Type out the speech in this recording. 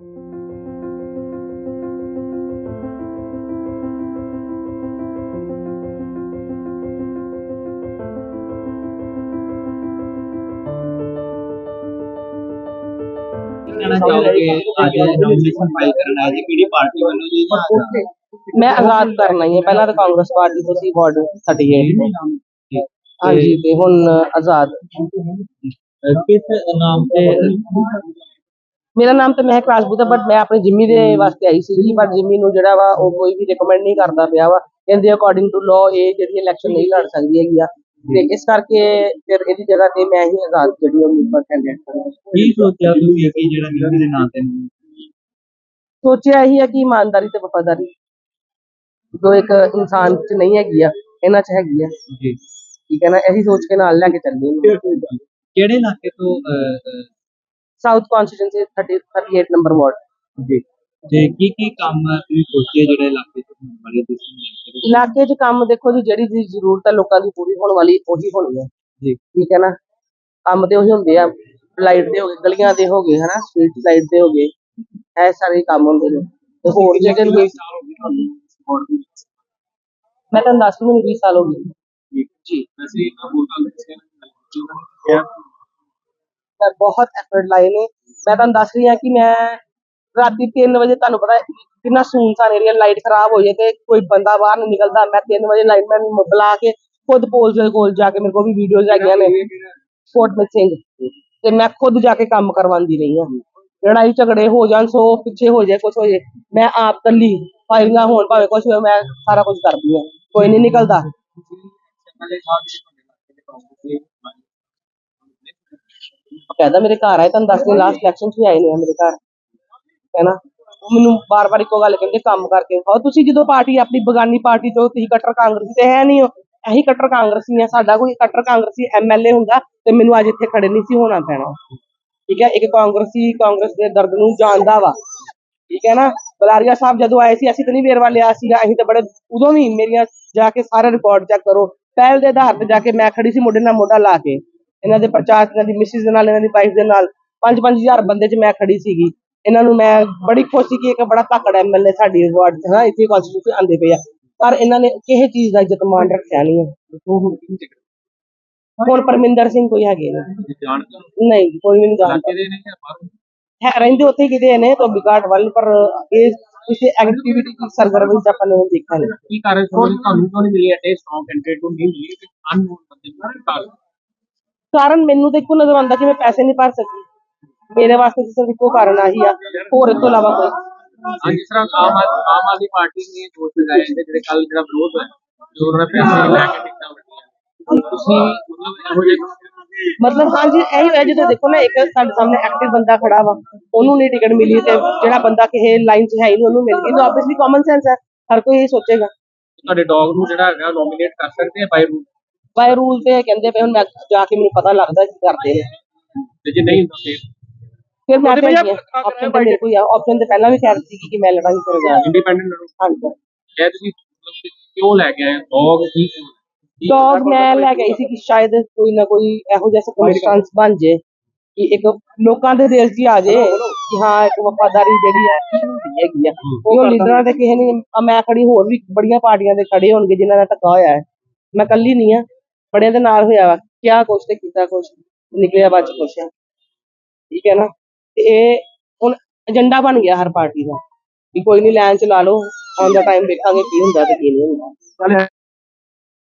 ਮੈਂ ਆਜ਼ਾਦ ਕਰਨਾ ਹੀ ਹੈ ਪਹਿਲਾਂ ਤਾਂ ਕਾਂਗਰਸ ਪਾਰਟੀ ਤੋਂ ਸੀ ਵਾਰਡ 38 ਹਾਂਜੀ ਤੇ ਹੁਣ ਆਜ਼ਾਦ ਅਹ ਕਿਸ ਨਾਮ ਤੇ ਮੇਰਾ ਨਾਮ ਤਾਂ ਮਹਿਕ ਰਾਜਪੂਤ ਹੈ ਬਟ ਮੈਂ ਆਪਣੀ ਜਿੰਮੀ ਦੇ ਵਾਸਤੇ ਆਈ ਸੀ ਪਰ ਜਿੰਮੀ ਨੂੰ ਜਿਹੜਾ ਵਾ ਉਹ ਕੋਈ ਵੀ ਰეკਮੈਂਡ ਨਹੀਂ ਕਰਦਾ ਪਿਆ ਵਾ ਕਹਿੰਦੇ ਅਕੋਰਡਿੰਗ ਟੂ ਲਾਅ ਇਹ ਜਿਹੜੀ ਇਲੈਕਸ਼ਨ ਨਹੀਂ ਲੜ ਸਕਦੀ ਹੈਗੀ ਆ ਤੇ ਇਸ ਕਰਕੇ ਫਿਰ ਇਹਦੀ ਜਗ੍ਹਾ ਤੇ ਮੈਂ ਹੀ ਆਜ਼ਾਦ ਜਿਹੜੀ ਉਮੀਦਵਾਰ ਕੈਂਡੀਡੇਟ ਕਰਾਂਗਾ ਕੀ ਸੋਚਿਆ ਤੁਸੀਂ ਕਿ ਜਿਹੜਾ ਮਿਲਣ ਦੇ ਨਾਂ ਤੇ ਸੋਚਿਆ ਇਹੀ ਹੈ ਕਿ ਇਮਾਨਦਾਰੀ ਤੇ ਵਫਾਦਾਰੀ ਜੋ ਇੱਕ ਇਨਸਾਨ ਚ ਨਹੀਂ ਹੈਗੀ ਆ ਇਹਨਾਂ ਚ ਹੈਗੀ ਆ ਜੀ ਠੀਕ ਹੈ ਨਾ ਇਹੀ ਸੋਚ ਕੇ ਨਾਲ ਲੈ ਕੇ ਚੱਲੀ ਕਿਹੜੇ ਇਲਾਕੇ ਤੋਂ uh, uh, south constituency 30 38 number ward ਜੀ। ਤੇ ਕੀ ਕੀ ਕੰਮ ਤੁਸੀਂ ਸੋਚੇ ਜਿਹੜੇ ਇਲਾਕੇ ਤੋਂ ਹੋਣ ਵਾਲੇ ਤੁਸੀਂ ਇਲਾਕੇ 'ਚ ਕੰਮ ਦੇਖੋ ਜੀ ਜਿਹੜੀ ਚੀਜ਼ ਜ਼ਰੂਰਤ ਹੈ ਲੋਕਾਂ ਦੀ ਪੂਰੀ ਹੋਣ ਵਾਲੀ ਉਹੀ ਹੋਣੀ ਹੈ ਜੀ। ਠੀਕ ਹੈ ਨਾ? ਕੰਮ ਤੇ ਉਹੀ ਹੁੰਦੇ ਆ। ਲਾਈਟ ਦੇ ਹੋ ਗਏ ਗਲੀਆਂ ਦੇ ਹੋ ਗਏ ਹਨਾ? ਸਟਰੀਟ ਲਾਈਟ ਦੇ ਹੋ ਗਏ। ਇਹ ਸਾਰੇ ਕੰਮ ਹੁੰਦੇ ਨੇ। ਤੇ ਹੋਰ ਜਿਹੜੇ ਵੀ ਮੈਂ ਦੱਸ ਦੂੰ ਮੈਨੂੰ 20 ਸਾਲ ਹੋ ਗਏ। ਜੀ ਅਸੀਂ ਵੋਟਾਂ ਮੈਂ ਬਹੁਤ ਐਫਰਟ ਲਾਏ ਨੇ। ਮੈਂ ਤੁਹਾਨੂੰ ਦੱਸ ਰਹੀ ਹਾਂ ਕਿ ਮੈਂ ਰਾਤੀ 3 ਵਜੇ ਤੁਹਾਨੂੰ ਪਤਾ ਕਿੰਨਾ ਸੁਨਸਾਨ ਏਰੀਆ ਲਾਈਟ ਖਰਾਬ ਹੋ ਜਾਏ ਤੇ ਕੋਈ ਬੰਦਾ ਬਾਹਰ ਨਹੀਂ ਨਿਕਲਦਾ। ਮੈਂ 3 ਵਜੇ ਲਾਈਨਮੈਨ ਨੂੰ ਬੁਲਾ ਕੇ ਖੁਦ ਪੋਲ ਦੇ ਕੋਲ ਜਾ ਕੇ ਮੇਰੇ ਕੋਲ ਵੀ ਵੀਡੀਓਜ਼ ਹੈਗੀਆਂ ਨੇ। ਫੋਰਟ ਸਿੰਘ ਤੇ ਮੈਂ ਖੁਦ ਜਾ ਕੇ ਕੰਮ ਕਰਵਾਉਂਦੀ ਰਹੀ ਹਾਂ। ਲੜਾਈ ਝਗੜੇ ਹੋ ਜਾਣ, ਸੋ ਪਿੱਛੇ ਹੋ ਜਾਏ ਕੁਝ ਹੋ ਜਾਏ। ਮੈਂ ਆਪ ਕੱਲੀ ਫਾਇਰਿੰਗਾਂ ਹੋਣ ਭਾਵੇਂ ਕੁਝ ਹੋਵੇ ਮੈਂ ਸਾਰਾ ਕੁਝ ਕਰਦੀ ਹਾਂ। ਕੋਈ ਨਹੀਂ ਨਿਕਲਦਾ। ਕਹਿੰਦਾ, ਮੇਰੇ ਘਰ ਆਏ, ਤੁਹਾਨੂੰ ਦੱਸ ਲਾਸਟ ਇਲੈਕਸ਼ਨ 'ਚ ਵੀ ਆਏ ਨੇ ਮੇਰੇ ਘਰ। ਹੈਨਾ? ਉਹ ਮੈਨੂੰ ਬਾਰ-ਬਾਰ ਇੱਕੋ ਗੱਲ ਕਹਿੰਦੇ, ਕੰਮ ਕਰਕੇ ਦਿਖਾਓ ਤੁਸੀਂ ਜਦੋਂ ਪਾਰਟੀ, ਆਪਣੀ ਬਗਾਨੀ ਪਾਰਟੀ ਤੋਂ ਤੁਸੀਂ ਕੱਟਰ ਕਾਂਗਰਸੀ ਤੇ ਹੈ ਨਹੀਂ ਹੋ, ਅਸੀਂ ਕੱਟਰ ਕਾਂਗਰਸੀ ਆ, ਸਾਡਾ ਕੋਈ ਕੱਟਰ ਕਾਂਗਰਸੀ ਐਮਐਲਏ ਹੁੰਦਾ ਤੇ ਮੈਨੂੰ ਅੱਜ ਇੱਥੇ ਖੜੇ ਨਹੀਂ ਸੀ ਹੋਣਾ ਪੈਣਾ। ਠੀਕ ਹੈ? ਇੱਕ ਕਾਂਗਰਸੀ, ਕਾਂਗਰਸ ਦੇ ਦਰਦ ਨੂੰ ਜਾਣਦਾ ਵਾ। ਠੀਕ ਹੈ ਨਾ? ਬਲਾਰੀਆ ਸਾਹਿਬ ਜਦੋਂ ਆਏ ਸੀ, ਅਸੀਂ ਤਾਂ ਨਹੀਂ ਵੇਰਵਾ ਲਿਆ ਸੀਗਾ, ਅਸੀਂ ਤਾਂ ਬੜੇ ਉਦੋਂ ਵੀ ਮੇਰੀਆਂ ਜਾ ਕੇ ਸਾਰੇ ਰਿਕਾਰਡ ਚੈੱਕ ਕਰੋ। ਪਹਿਲ ਦੇ ਆਧਾਰ ਤੇ ਜਾ ਕੇ ਮੈਂ ਖੜੀ ਸੀ ਮੋਢੇ ਨਾਲ ਮੋਢਾ ਲਾ ਕੇ। ਇਹਨਾਂ ਦੇ ਪ੍ਰਚਾਰ ਇਹਨਾਂ ਦੀ ਮਿਸਿਸ ਦੇ ਨਾਲ ਇਹਨਾਂ ਦੀ ਵਾਈਫ ਦੇ ਨਾਲ 5-5000 ਬੰਦੇ 'ਚ ਮੈਂ ਖੜੀ ਸੀਗੀ। ਇਹਨਾਂ ਨੂੰ ਮੈਂ ਬੜੀ ਖੁਸ਼ ਕਿ ਇੱਕ ਬੜਾ ਧੱਕੜ ਐਮਐਲਏ ਸਾਡੀ ਵਾਰਡ 'ਚ ਨਾ ਇੱਥੇ ਕਨਸਟੀਟਿਊਸ਼ਨ ਆਂਦੇ ਪਏ ਆ। ਪਰ ਇਹਨਾਂ ਨੇ ਕਿਸੇ ਚੀਜ਼ ਦਾ ਇੱਜ਼ਤ ਮਾਨ ਰੱਖਿਆ ਨਹੀਂ ਹੈ ਹੁਣ ਪਰਮਿੰਦਰ ਸਿੰਘ ਕੋਈ ਹੈਗੇ ਨੇ ਨਹੀਂ ਕੋਈ ਨਹੀਂ ਜਾਣਦਾ। ਹੈ ਰਹਿੰਦੇ ਉੱਥੇ ਹੀ ਕਿਤੇ ਨੇ ਤੋਂ ਬਿਕਾਟ ਵੱਲ ਪਰ ਇਹ ਕਿਸੇ ਐਕਟੀਵਿਟੀ ਦੀ ਸਰਗਰਮੀ ਚ ਆਪਾਂ ਨੇ ਦੇਖਿਆ ਨਹੀਂ। ਕੀ ਕਾਰਨ? ਤੁਹਾਨੂੰ ਤੁਹਾਨੂੰ ਨਹੀਂ ਮਿਲੀ ਐਟੇ ਸਟਰੋਂਗ ਕੈਂਡੀਡੇਟ ਨੂੰ ਨਹੀਂ ਮਿਲੀ ਅਨਨੋਨ ਬੰਦੇ ਨੂੰ ਕਾਰਨ। ਕਾਰਨ ਮੈਨੂੰ ਤਾਂ ਇੱਕੋ ਨਜ਼ਰ ਆਉਂਦਾ ਕਿ ਮੈਂ ਪੈਸੇ ਨਹੀਂ ਭਰ ਸਕੀ। ਮੇਰੇ ਵਾਸਤੇ ਤਾਂ ਸਿਰਫ ਇੱਕੋ ਕਾਰਨ ਆਹੀ ਆ। ਹੋਰ ਇਸ ਤੋਂ ਇਲਾਵਾ ਕੋਈ? ਹਾਂ ਜਿਸ ਤਰ੍ਹਾਂ ਆਮ ਆਦ- ਆਮ ਆਦਮੀ ਪਾਰਟੀ ਨੇ ਦੋਸ਼ ਲਗਾਏ ਨੇ ਜਿਹੜੇ ਕੱਲ ਜਿਹੜਾ ਵਿਰੋਧ ਹੋਇਆ ਜੋ ਉਹਨਾਂ ਨੇ ਪੈਸੇ ਲੈ ਕੇ ਟਿਕਟਾਂ ਵੰਡੀਆਂ ਤੁਸੀਂ ਮਤਲਬ ਇਹੋ ਜਿਹੇ ਮਤਲਬ ਹਾਂਜੀ ਇਹੀ ਹੋਇਆ ਜਦੋਂ ਦੇਖੋ ਨਾ ਇੱਕ ਸਾਡੇ ਸਾਹਮਣੇ ਐਕਟਿਵ ਬੰਦਾ ਖੜਾ ਵਾ ਉਹਨੂੰ ਨਹੀਂ ਟਿਕਟ ਮਿਲੀ ਤੇ ਜਿਹੜਾ ਬੰਦਾ ਕਿਸੇ ਲਾਈਨ 'ਚ ਹੈ ਹੀ ਨਹੀਂ ਉਹਨੂੰ ਮਿਲ ਗਈ। ਤਾਂ ਆਬਵੀਅਸਲੀ ਕਾਮਨ ਸੈਂਸ ਹੈ ਹਰ ਕੋਈ ਇਹ ਸੋਚੇਗਾ। ਤੁਹਾਡੇ ਡੌਗ ਨੂੰ ਜਿਹੜਾ ਹੈਗਾ ਨੋਮੀਨੇਟ ਕਰ ਸਕਦੇ ਆ ਬਾਈ ਰੂਲ ਬਾਈ ਰੂਲ ਤੇ ਕਹਿੰਦੇ ਪਏ ਹੁਣ ਮੈਂ ਜਾ ਕੇ ਮੈਨੂੰ ਪਤਾ ਲੱਗਦਾ ਕੀ ਕਰਦੇ ਨੇ। ਤੇ ਜੇ ਨਹੀਂ ਹੁੰਦਾ ਫਿਰ? ਫਿਰ ਮੈਂ ਤਾਂ ਆਪਸ਼ਨ ਤੇ ਮੇਰੇ ਕੋਈ ਆ। ਆਪਸ਼ਨ ਤੇ ਪਹਿਲਾਂ ਵੀ ਕਹਿ ਸੀ ਕਿ ਮੈਂ ਲੜਾਂਗੀ ਫਿਰ ਜਾ ਇੰਡੀਪੈਂਡੈਂਟ ਲੜੋ। ਹਾਂਜੀ। ਇਹ ਤੁਸੀਂ ਕਿਉਂ ਲੈ ਕੇ ਆਏ? ਡੌਗ ਕੀ ਕੀ ਡੌਗ ਮੈਂ ਲੈ ਗਈ ਸੀ ਕਿ ਸ਼ਾਇਦ ਕੋਈ ਨਾ ਕੋਈ ਇਹੋ ਜਿਹਾ ਸਰਕਮਸਟੈਂਸ ਬਣ ਜੇ ਕਿ ਇੱਕ ਲੋਕਾਂ ਦੇ ਦਿਲ 'ਚ ਹੀ ਆ ਜੇ ਕਿ ਹਾਂ ਇੱਕ ਵਫਾਦਾਰੀ ਜਿਹੜੀ ਕੀ ਹੁੰਦੀ ਹੈਗੀ ਆ। ਉਹ ਲੀਡਰਾਂ ਦੇ ਕਿਸੇ ਨੇ ਮੈਂ ਖੜੀ ਹੋਰ ਵੀ ਬੜੀਆਂ ਪਾਰਟੀਆਂ ਦੇ ਖੜੇ ਹੋਣਗੇ ਜਿਨ੍ਹਾਂ ਦਾ ਧੱਕਾ ਹੋਇਆ ਹੈ। ਮੈਂ ਇਕੱਲੀ ਨਹੀਂ ਆ। ਬੜਿਆਂ ਦੇ ਨਾਲ ਹੋਇਆ ਵਾ, ਕਿਆ ਕੁਛ ਤੇ ਕੀਤਾ ਕੁਛ, ਨਿਕਲਿਆ ਬਾਅਦ ਚ ਕੁਛ। ਠੀਕ ਹੈ ਨਾ? ਤੇ ਇਹ ਹੁਣ ਏਜੰਡਾ ਬਣ ਗਿਆ ਹਰ ਪਾਰਟੀ ਦਾ, ਵੀ ਕੋਈ ਨਹੀਂ ਲਾਈਨ ਚ ਲਾ ਲਓ ਔਨ ਦਾ ਟਾਈਮ ਦੇਖਾਂਗੇ ਕੀ ਹੁੰਦਾ ਤੇ ਕੀ ਨਹੀਂ ਹੁੰਦਾ।